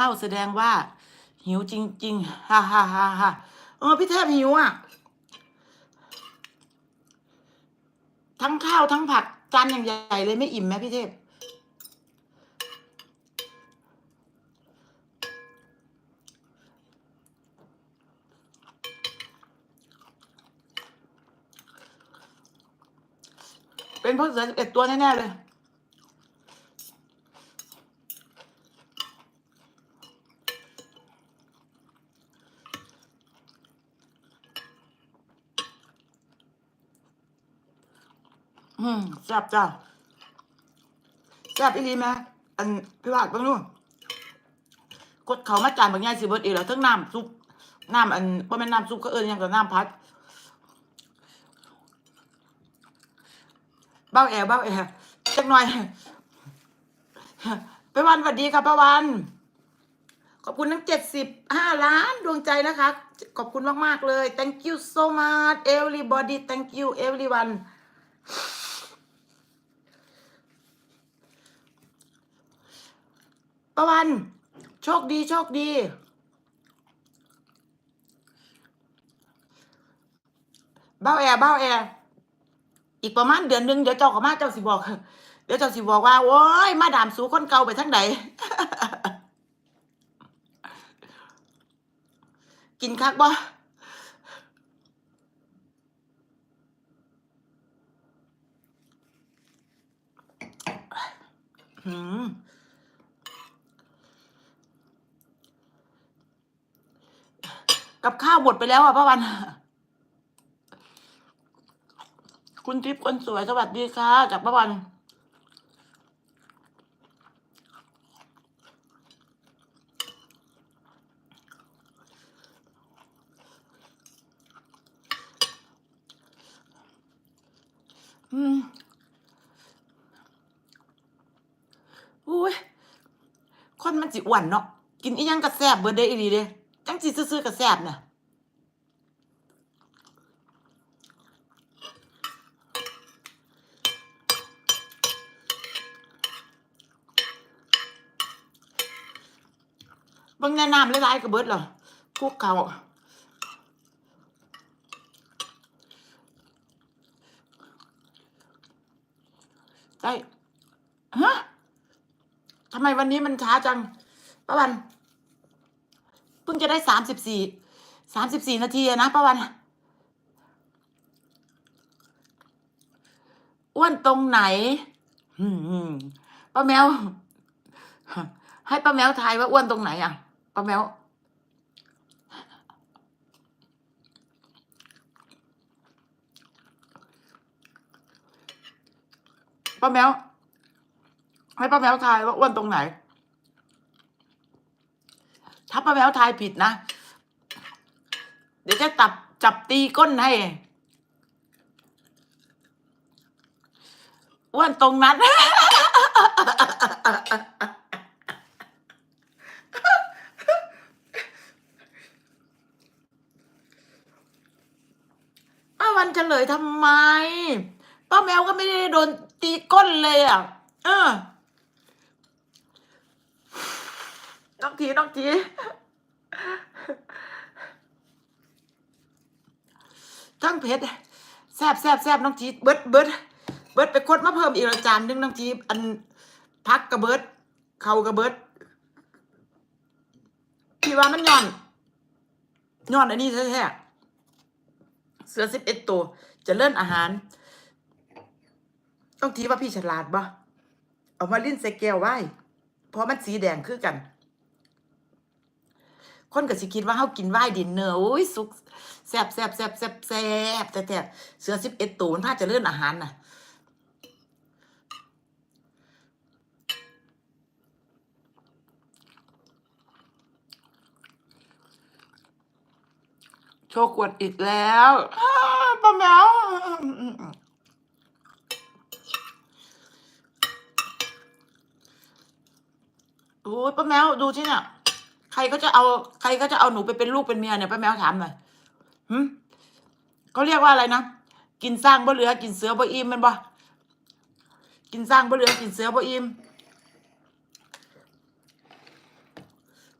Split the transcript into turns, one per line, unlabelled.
้าวแสดงว่า หิวจริง ๆฮ่าฮ่าฮ่าฮ่าเออพี่เทพหิวอะ ทั้งข้าวทั้งผักจานอย่างใหญ่เลยไม่อิ่มไหมพี่เทพเป็นพราะเสือสิบเอ็ดตัวแน่ ๆ เลย อืมแซ่บจ้าแซ่บอีลีไหมอันพี่วาดบ้างนู่นกดเขามาจานบางอย่างสิเบิดอีกแล้วทั้งน้ำซุปน้ำอันว่าเป็นน้ำซุปก็เอิญยังกับน้ำพัดเบ้าแอร์เบ้าแอร์จักหน่อยไปวันสวัสดีครับป้าวัน ขอบคุณทั้งเจ็ดสิบห้าล้านดวงใจนะคะ ขอบคุณมาก ๆ เลย thank you so much everybody thank you everyone ป้าวัน โชคดีโชคดี เบ้าแอร์เบ้าแอร์อีกประมาณเดือนหนึงเดี๋ยวเจ้าก็มาเจ้าสิบอก เดี๋ยวเจ้าสิบอกว่าโอ้ยมาดามสูคนเก่าไปทั้งไหนกินคักบ่หืม กับข้าวหมดไปแล้วอะป้าวัน คุณทิพย์คนสวยสวัสดีค่ะ จากป้าวัน อืมอุ้ยคนมันจิอ้วนเนาะกินอีหยังกระแซบเบิดเด้อีหลีเด้ จังสิซื่อๆกระแซบน่ะบิ่งแนะนำหลายๆก็เบิดเหรอพวกเขาได้ฮะทำไมวันนี้มันช้าจังป้าวัน พิ่งจะได้สามสิบสี่สามสิบสี่นาทีนะป้าวันอ้วนตรงไหนป้าแมว ให้ป้าแมวทายว่าอ้วนตรงไหนอะป้าแมวป้าแมว ให้ป้าแมวทายว่าอ้วนตรงไหน ถ้าป้าแมวทายผิดนะ เดี๋ยวจะจับจับตีก้นให้อ้วนตรงนั้น ป้าวันเฉลยทำไม ป้าแมวก็ไม่ได้โดนตีก้นเลยอะ เออ น้องทีน้องทีทั้งเผ็ดแซบแซบแซบน้องทีเบิดเบิดเบิดไปคดมาเพิ่มอีกละจานนึงน้องทีอันพักกระเบิดเขากระเบิดพี่ว่ามันย่อนย่อนอันนี้แท้ๆเสือสิบเอ็ดตัวจะเลื่อนอาหาร ต้องทีว่าพี่ฉลาดบ่เอามาลิ้นใส่แก้วไว้เพราะมันสีแดงคือกัน คนก็สิคิดว่าเฮากินไวน์ดินเนอร์โอ้ยสุกแซ่บแซ่บแซ่บแซ่บแซ่บแต่แต่เสือสิบเอ็ดตัวมันพาจะเลื่อนอาหารน่ะโชว์ขวดอีกแล้วป้าแมวโอ้ยป้าแมวดูที่เนี่ย ใครก็จะเอาใครก็จะเอาหนูไปเป็นลูกเป็นเมียเนี่ยป้าแมวถามหน่อยหืมเขาเรียกว่าอะไรนะกินสร้างบ่เหลือ กินเสือบ่อิ่มมันบ่กินสร้างบ่เหลือกินเสือบ่อิ่ม